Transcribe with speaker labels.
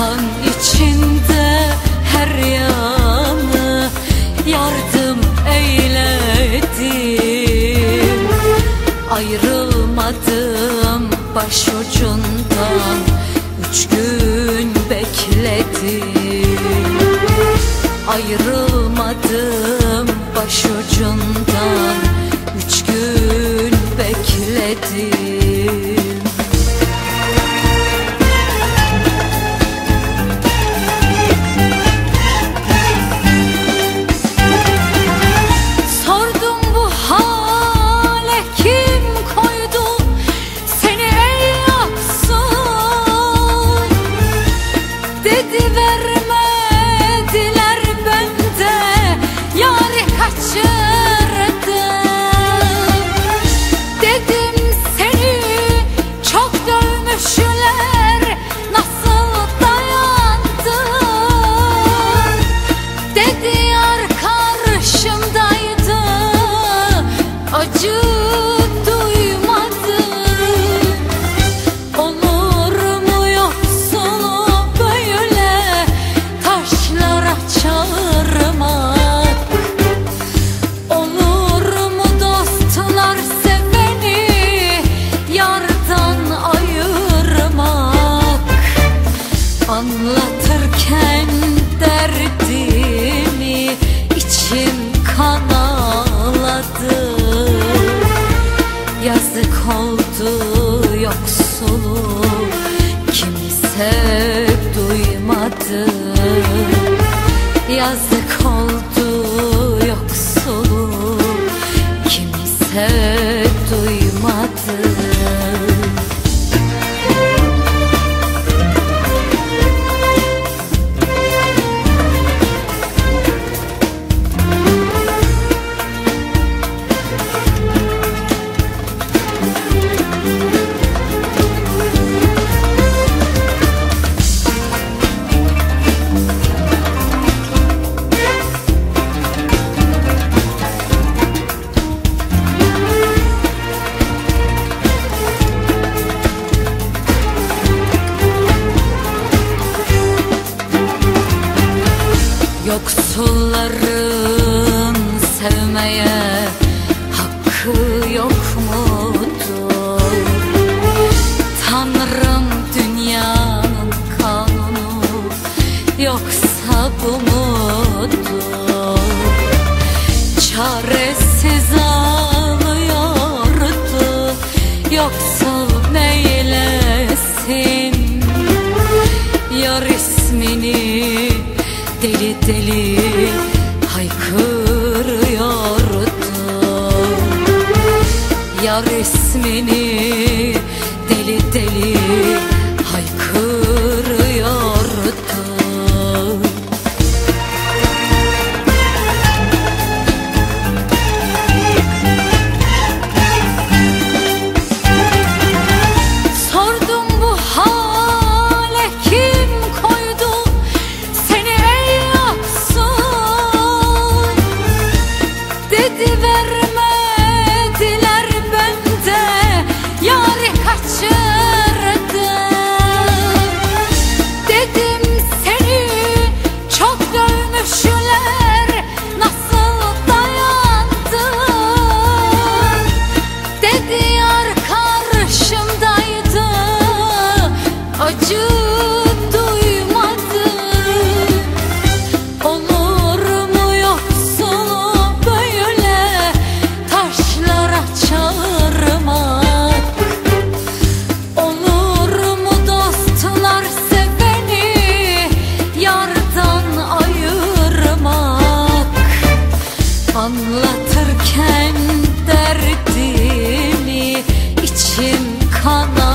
Speaker 1: Kan içinde her yanı yardım eyledim. Ayrılmadım başucundan Yazık oldu yoksulu kimse duymadı. Yazık oldu Yoksulların sevmeye hakkı yok mudur? Tanrım dünyanın kanunu yoksa bu mudur? Çaresiz deli haykırıyordu Yar ismini vermediler bende yari kaçırdım Dedim seni çok dövmüşler nasıl dayandın Dedi yar karşımdaydı acı Anlatırken derdimi içim kanar